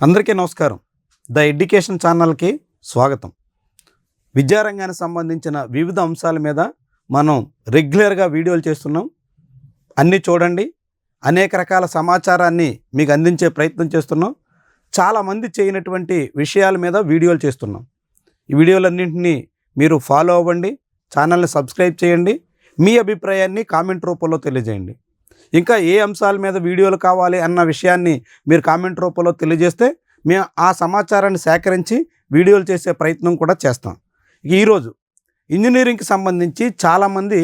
అందరికీ నమస్కారం. The education ఛానల్కి స్వాగతం. విద్యారంగానికి సంబంధించిన వివిధ అంశాల మీద మనం రెగ్యులర్గా వీడియోలు చేస్తున్నాం. అన్నీ చూడండి. అనేక రకాల సమాచారాన్ని మీకు అందించే ప్రయత్నం చేస్తున్నాం. చాలామంది చేయనటువంటి విషయాల మీద వీడియోలు చేస్తున్నాం. ఈ వీడియోలన్నింటినీ మీరు ఫాలో అవ్వండి. ఛానల్ని సబ్స్క్రైబ్ చేయండి. మీ అభిప్రాయాన్ని కామెంట్ రూపంలో తెలియజేయండి. ఇంకా ఏ అంశాల మీద వీడియోలు కావాలి అన్న విషయాన్ని మీరు కామెంట్ రూపంలో తెలియజేస్తే మేము ఆ సమాచారాన్ని సేకరించి వీడియోలు చేసే ప్రయత్నం కూడా చేస్తాం. ఈరోజు ఇంజనీరింగ్కి సంబంధించి చాలామంది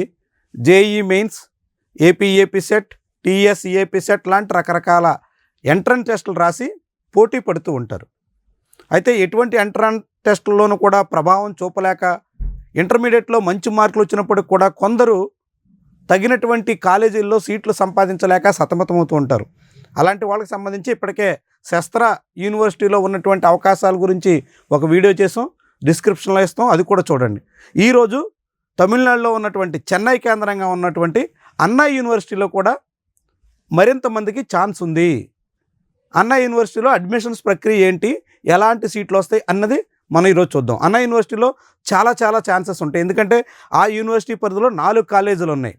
JEE mains AP EAP CET TS EAP CET లాంటి రకరకాల ఎంట్రన్స్ టెస్టులు రాసి పోటీ పడుతూ ఉంటారు. అయితే ఎటువంటి ఎంట్రన్స్ టెస్టుల్లోనూ కూడా ప్రభావం చూపలేక ఇంటర్మీడియట్లో మంచి మార్కులు వచ్చినప్పటికి కూడా కొందరు తగినటువంటి కాలేజీల్లో సీట్లు సంపాదించలేక సతమతమవుతూ ఉంటారు. అలాంటి వాళ్ళకి సంబంధించి ఇప్పటికే శస్త్ర యూనివర్సిటీలో ఉన్నటువంటి అవకాశాల గురించి ఒక వీడియో చేసాం డిస్క్రిప్షన్లో ఇస్తాం అది కూడా చూడండి. ఈరోజు తమిళనాడులో ఉన్నటువంటి చెన్నై కేంద్రంగా ఉన్నటువంటి అన్నా యూనివర్సిటీలో కూడా మరింత మందికి ఛాన్స్ ఉంది. అన్నా యూనివర్సిటీలో అడ్మిషన్స్ ప్రక్రియ ఏంటి ఎలాంటి సీట్లు వస్తాయి అన్నది మనం ఈరోజు చూద్దాం. అన్నా యూనివర్సిటీలో చాలా చాలా ఛాన్సెస్ ఉంటాయి. ఎందుకంటే ఆ యూనివర్సిటీ పరిధిలో నాలుగు కాలేజీలు ఉన్నాయి.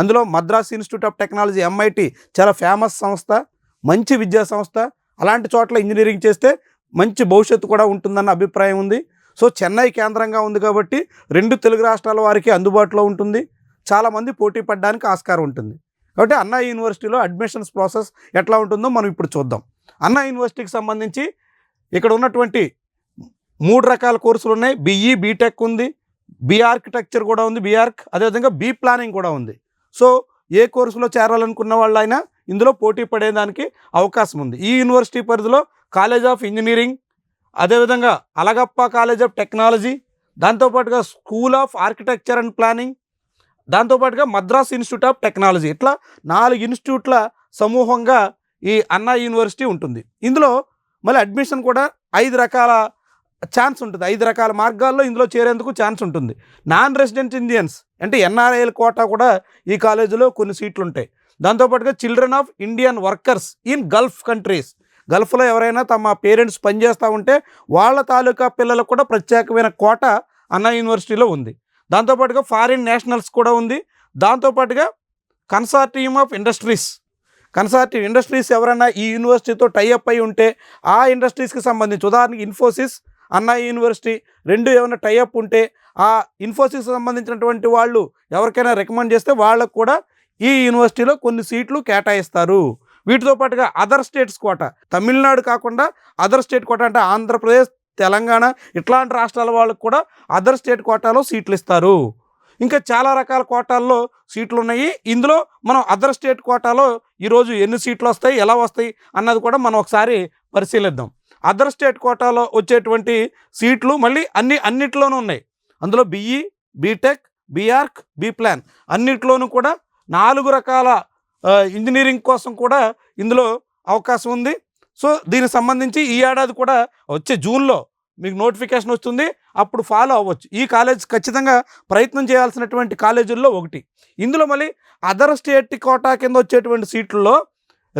అందులో Madras institute of technology MIT చాలా ఫేమస్ సంస్థ మంచి విద్యా సంస్థ. అలాంటి చోట్ల ఇంజనీరింగ్ చేస్తే మంచి భవిష్యత్తు కూడా ఉంటుందన్న అభిప్రాయం ఉంది. సో చెన్నై కేంద్రంగా ఉంది కాబట్టి రెండు తెలుగు రాష్ట్రాల వారికి అందుబాటులో ఉంటుంది. చాలామంది పోటీ పడడానికి ఆస్కారం ఉంటుంది. కాబట్టి అన్నా యూనివర్సిటీలో అడ్మిషన్స్ ప్రాసెస్ ఎట్లా ఉంటుందో మనం ఇప్పుడు చూద్దాం. అన్నా యూనివర్సిటీకి సంబంధించి ఇక్కడ ఉన్నటువంటి మూడు రకాల కోర్సులు ఉన్నాయి. బిఈ బీటెక్ ఉంది. బి ఆర్కిటెక్చర్ కూడా ఉంది. బీఆర్క్ అదేవిధంగా బీ ప్లానింగ్ కూడా ఉంది. సో ఏ కోర్సులో చేరాలనుకున్న వాళ్ళు అయినా ఇందులో పోటీ పడేదానికి అవకాశం ఉంది. ఈ యూనివర్సిటీ పరిధిలో కాలేజ్ ఆఫ్ ఇంజనీరింగ్ అదేవిధంగా అలగప్ప కాలేజ్ ఆఫ్ టెక్నాలజీ దాంతోపాటుగా school of architecture and planning దాంతోపాటుగా మద్రాస్ ఇన్స్టిట్యూట్ ఆఫ్ టెక్నాలజీ ఇట్లా నాలుగు ఇన్స్టిట్యూట్ల సమూహంగా ఈ అన్నా యూనివర్సిటీ ఉంటుంది. ఇందులో మళ్ళీ అడ్మిషన్ కూడా ఐదు రకాల ఛాన్స్ ఉంటుంది. ఐదు రకాల మార్గాల్లో ఇందులో చేరేందుకు ఛాన్స్ ఉంటుంది. నాన్ రెసిడెంట్ ఇండియన్స్ అంటే ఎన్ఆర్ఐల కోటా కూడా ఈ కాలేజీలో కొన్ని సీట్లు ఉంటాయి దాంతోపాటుగా children of Indian workers in Gulf countries. గల్ఫ్లో ఎవరైనా తమ పేరెంట్స్ పనిచేస్తూ ఉంటే వాళ్ళ తాలూకా పిల్లలకు కూడా ప్రత్యేకమైన కోట అన్నా యూనివర్సిటీలో ఉంది. దాంతోపాటుగా ఫారిన్ నేషనల్స్ కూడా ఉంది. దాంతోపాటుగా consortium of industries. Consortium industries ఎవరైనా ఈ యూనివర్సిటీతో టైఅప్ అయి ఉంటే ఆ ఇండస్ట్రీస్కి సంబంధించి ఉదాహరణకి ఇన్ఫోసిస్ అన్నా యూనివర్సిటీ రెండు ఏమైనా టైఅప్ ఉంటే ఆ ఇన్ఫోసిస్ సంబంధించినటువంటి వాళ్ళు ఎవరికైనా రికమెండ్ చేస్తే వాళ్ళకు కూడా ఈ యూనివర్సిటీలో కొన్ని సీట్లు కేటాయిస్తారు. వీటితో పాటుగా అదర్ స్టేట్స్ కోట తమిళనాడు కాకుండా అదర్ స్టేట్ కోట అంటే ఆంధ్రప్రదేశ్ తెలంగాణ ఇట్లాంటి రాష్ట్రాల వాళ్ళకు కూడా అదర్ స్టేట్ కోటాలో సీట్లు ఇస్తారు. ఇంకా చాలా రకాల కోటాల్లో సీట్లు ఉన్నాయి. ఇందులో మనం అదర్ స్టేట్ కోటాలో ఈరోజు ఎన్ని సీట్లు వస్తాయి ఎలా వస్తాయి అన్నది కూడా మనం ఒకసారి పరిశీలిద్దాం. అదర్ స్టేట్ కోటాలో వచ్చేటువంటి సీట్లు మళ్ళీ అన్ని అన్నిట్లోనూ ఉన్నాయి. అందులో BE B Tech B Arch B plan అన్నిట్లోనూ కూడా నాలుగు రకాల ఇంజనీరింగ్ కోసం కూడా ఇందులో అవకాశం ఉంది. సో దీనికి సంబంధించి ఈ ఏడాది కూడా వచ్చే జూన్లో మీకు నోటిఫికేషన్ వస్తుంది. అప్పుడు ఫాలో అవ్వచ్చు. ఈ కాలేజ్ ఖచ్చితంగా ప్రయత్నం చేయాల్సినటువంటి కాలేజీల్లో ఒకటి. ఇందులో మళ్ళీ అదర్ స్టేట్ కోటా కింద వచ్చేటువంటి సీట్లలో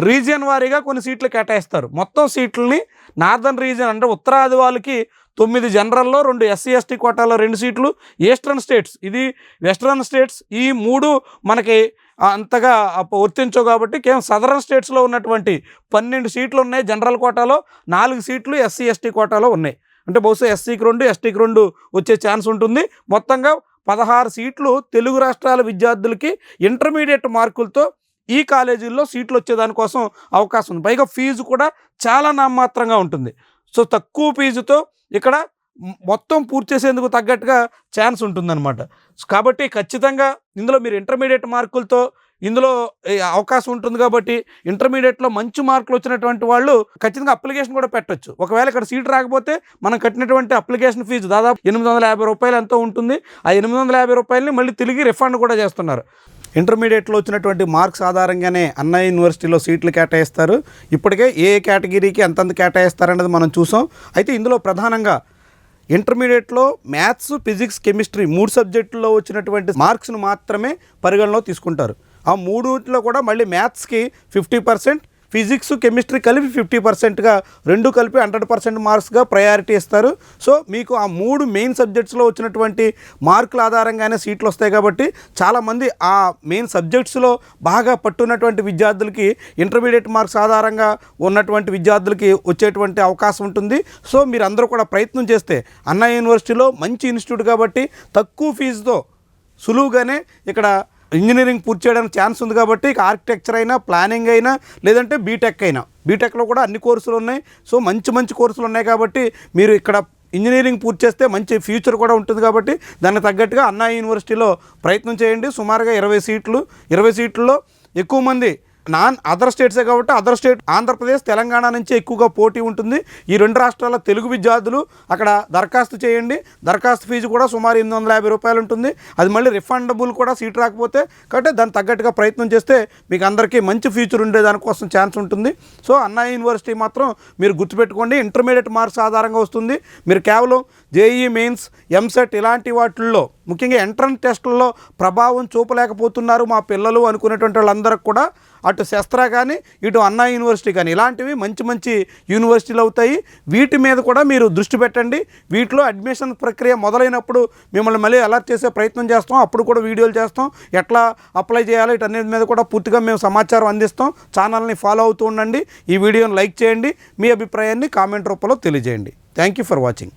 రీజియన్ వారీగా కొన్ని సీట్లు కేటాయిస్తారు. మొత్తం సీట్లని నార్దర్న్ రీజియన్ అంటే ఉత్తరాది వాళ్ళకి తొమ్మిది జనరల్లో రెండు ఎస్సీ ఎస్టీ కోటాలో రెండు సీట్లు ఈస్టర్న్ స్టేట్స్. ఇది వెస్ట్రన్ స్టేట్స్. ఈ మూడు మనకి అంతగా వర్తించవు కాబట్టి కేవలం సదరన్ స్టేట్స్లో ఉన్నటువంటి పన్నెండు సీట్లు ఉన్నాయి జనరల్ కోటాలో నాలుగు సీట్లు ఎస్సీ ఎస్టీ కోటాలో ఉన్నాయి. అంటే బహుశా ఎస్సీకి రెండు ఎస్టీకి రెండు వచ్చే ఛాన్స్ ఉంటుంది. మొత్తంగా పదహారు సీట్లు తెలుగు రాష్ట్రాల విద్యార్థులకి ఇంటర్మీడియట్ మార్కులతో ఈ కాలేజీల్లో సీట్లు వచ్చేదానికోసం అవకాశం ఉంది. పైగా ఫీజు కూడా చాలా నామమాత్రంగా ఉంటుంది. సో తక్కువ ఫీజుతో ఇక్కడ మొత్తం పూర్తి చేసేందుకు తగ్గట్టుగా ఛాన్స్ ఉంటుందన్నమాట. కాబట్టి ఖచ్చితంగా ఇందులో మీరు ఇంటర్మీడియట్ మార్కులతో ఇందులో అవకాశం ఉంటుంది కాబట్టి ఇంటర్మీడియట్లో మంచి మార్కులు వచ్చినటువంటి వాళ్ళు ఖచ్చితంగా అప్లికేషన్ కూడా పెట్టొచ్చు. ఒకవేళ ఇక్కడ సీట్ రాకపోతే మనం కట్టినటువంటి అప్లికేషన్ ఫీజు దాదాపు ఎనిమిది వందల యాభై రూపాయలు ఎంతో ఉంటుంది. ఆ ఎనిమిది వందల యాభై రూపాయలని మళ్ళీ తిరిగి రిఫండ్ కూడా చేస్తున్నారు. ఇంటర్మీడియట్లో వచ్చినటువంటి మార్క్స్ ఆధారంగానే అన్నా యూనివర్సిటీలో సీట్లు కేటాయిస్తారు. ఇప్పటికే ఏ కేటగిరీకి ఎంతంత కేటాయిస్తారనేది మనం చూసాం. అయితే ఇందులో ప్రధానంగా ఇంటర్మీడియట్లో మ్యాథ్స్ ఫిజిక్స్ కెమిస్ట్రీ మూడు సబ్జెక్టుల్లో వచ్చినటువంటి మార్క్స్ను మాత్రమే పరిగణలో తీసుకుంటారు. ఆ మూడులో కూడా మళ్ళీ మ్యాథ్స్కి ఫిఫ్టీ పర్సెంట్ ఫిజిక్స్ కెమిస్ట్రీ కలిపి ఫిఫ్టీ పర్సెంట్గా రెండు కలిపి హండ్రెడ్ పర్సెంట్ మార్క్స్గా ప్రయారిటీ ఇస్తారు. సో మీకు ఆ మూడు మెయిన్ సబ్జెక్ట్స్లో వచ్చినటువంటి మార్కుల ఆధారంగానే సీట్లు వస్తాయి కాబట్టి చాలామంది ఆ మెయిన్ సబ్జెక్ట్స్లో బాగా పట్టున్నటువంటి విద్యార్థులకి ఇంటర్మీడియట్ మార్క్స్ ఆధారంగా ఉన్నటువంటి విద్యార్థులకి వచ్చేటువంటి అవకాశం ఉంటుంది. సో మీరు అందరూ కూడా ప్రయత్నం చేస్తే అన్నా యూనివర్సిటీలో మంచి ఇన్స్టిట్యూట్ కాబట్టి తక్కువ ఫీజుతో సులువుగానే ఇక్కడ ఇంజనీరింగ్ పూర్తి చేయడానికి ఛాన్స్ ఉంది కాబట్టి ఇక ఆర్కిటెక్చర్ అయినా ప్లానింగ్ అయినా లేదంటే బీటెక్ అయినా. బీటెక్లో కూడా అన్ని కోర్సులు ఉన్నాయి. సో మంచి మంచి కోర్సులు ఉన్నాయి కాబట్టి మీరు ఇక్కడ ఇంజనీరింగ్ పూర్తి చేస్తే మంచి ఫ్యూచర్ కూడా ఉంటుంది కాబట్టి దానికి తగ్గట్టుగా అన్నా యూనివర్సిటీలో ప్రయత్నం చేయండి. సుమారుగా ఇరవై సీట్లు ఇరవై సీట్లలో ఎక్కువ మంది నాన్ అదర్ స్టేట్సే కాబట్టి అదర్ స్టేట్ ఆంధ్రప్రదేశ్ తెలంగాణ నుంచి ఎక్కువగా పోటీ ఉంటుంది. ఈ రెండు రాష్ట్రాల తెలుగు విద్యార్థులు అక్కడ దరఖాస్తు చేయండి. దరఖాస్తు ఫీజు కూడా సుమారు ఎనిమిది వందల యాభై రూపాయలు ఉంటుంది. అది మళ్ళీ రిఫండబుల్ కూడా సీట్ రాకపోతే కాబట్టి దానికి తగ్గట్టుగా ప్రయత్నం చేస్తే మీకు అందరికీ మంచి ఫ్యూచర్ ఉండే దానికోసం ఛాన్స్ ఉంటుంది. సో అన్నా యూనివర్సిటీ మాత్రం మీరు గుర్తుపెట్టుకోండి. ఇంటర్మీడియట్ మార్క్స్ ఆధారంగా వస్తుంది. మీరు కేవలం జేఈ మెయిన్స్ ఎంసెట్ ఇలాంటి వాటిల్లో ముఖ్యంగా ఎంట్రన్స్ టెస్టుల్లో ప్రభావం చూపలేకపోతున్నారు మా పిల్లలు అనుకునేటువంటి వాళ్ళందరికి కూడా. అటు శస్త్ర కానీ ఇటు అన్నా యూనివర్సిటీ కానీ ఇలాంటివి మంచి మంచి యూనివర్సిటీలు అవుతాయి. వీటి మీద కూడా మీరు దృష్టి పెట్టండి. వీటిలో అడ్మిషన్ ప్రక్రియ మొదలైనప్పుడు మిమ్మల్ని మళ్ళీ అలర్ట్ చేసే ప్రయత్నం చేస్తాం. అప్పుడు కూడా వీడియోలు చేస్తాం. ఎట్లా అప్లై చేయాలి వీటన్నిటి మీద కూడా పూర్తిగా మేము సమాచారం అందిస్తాం. ఛానల్ని ఫాలో అవుతూ ఉండండి. ఈ వీడియోని లైక్ చేయండి. మీ అభిప్రాయాన్ని కామెంట్ రూపంలో తెలియజేయండి. Thank you for watching.